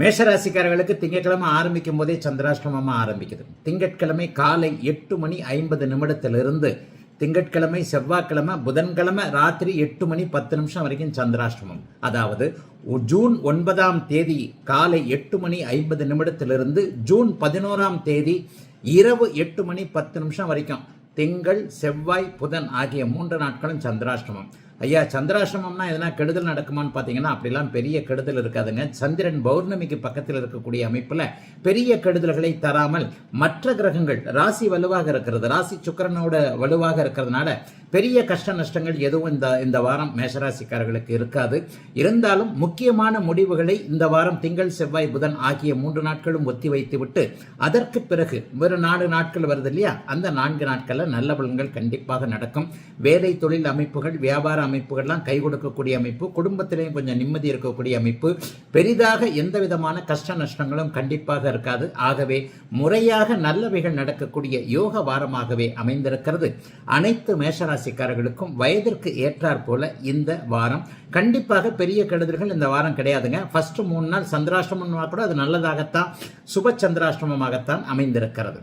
மேஷராசிக்காரர்களுக்கு திங்கட்கிழமை ஆரம்பிக்கும் போதே சந்திராஷ்டமமா ஆரம்பிக்குது. திங்கட்கிழமை காலை எட்டு மணி ஐம்பது நிமிடத்திலிருந்து திங்கட்கிழமை செவ்வாய்க்கிழமை புதன்கிழமை ராத்திரி எட்டு மணி பத்து நிமிஷம் வரைக்கும் சந்திராஷ்டமம். அதாவது ஜூன் ஒன்பதாம் தேதி காலை எட்டு மணி ஐம்பது நிமிடத்திலிருந்து ஜூன் பதினோராம் தேதி இரவு எட்டு மணி பத்து நிமிஷம் வரைக்கும் திங்கள் செவ்வாய் புதன் ஆகிய மூன்று நாட்களும் சந்திராஷ்டமம். ஐயா சந்திராசிரமம்னா எதனா கெடுதல் நடக்குமான்னு பார்த்தீங்கன்னா அப்படிலாம் பெரிய கெடுதல் இருக்காதுங்க. சந்திரன் பௌர்ணமிக்கு பக்கத்தில் இருக்கக்கூடிய அமைப்பில் பெரிய கெடுதல்களை தராமல் மற்ற கிரகங்கள் ராசி வலுவாக இருக்கிறது ராசி சுக்கிரனோட வலுவாக இருக்கிறதுனால பெரிய கஷ்ட நஷ்டங்கள் எதுவும் இந்த இந்த வாரம் மேஷராசிக்காரர்களுக்கு இருக்காது. இருந்தாலும் முக்கியமான முடிவுகளை இந்த வாரம் திங்கள் செவ்வாய் புதன் ஆகிய மூன்று நாட்களும் ஒத்தி வைத்துவிட்டு அதற்கு பிறகு ஒரு நாலு நாட்கள் வருது இல்லையா? அந்த நான்கு நாட்களில் நல்ல பலன்கள் கண்டிப்பாக நடக்கும். வேலை தொழில் அமைப்புகள் வியாபார அமைப்புகள்லாம் கை கொடுக்கக்கூடிய அமைப்பு குடும்பத்திலேயும் கொஞ்சம் நிம்மதி இருக்கக்கூடிய அமைப்பு. பெரிதாக எந்த விதமான கஷ்ட நஷ்டங்களும் கண்டிப்பாக இருக்காது. ஆகவே முறையாக நல்லவைகள் நடக்கக்கூடிய யோக வாரமாகவே அமைந்திருக்கிறது. அனைத்து மேஷராசிக்காரர்களுக்கும் வயதிற்கு ஏற்றாற் போல இந்த வாரம். கண்டிப்பாக பெரிய கெடுதல்கள் இந்த வாரம் கிடையாதுங்க. ஃபர்ஸ்ட் மூணு நாள் சந்திராஷ்டமம்னா கூட அது நல்லதாகத்தான் சுப சந்திராஷ்டமமாகத்தான் அமைந்திருக்கிறது.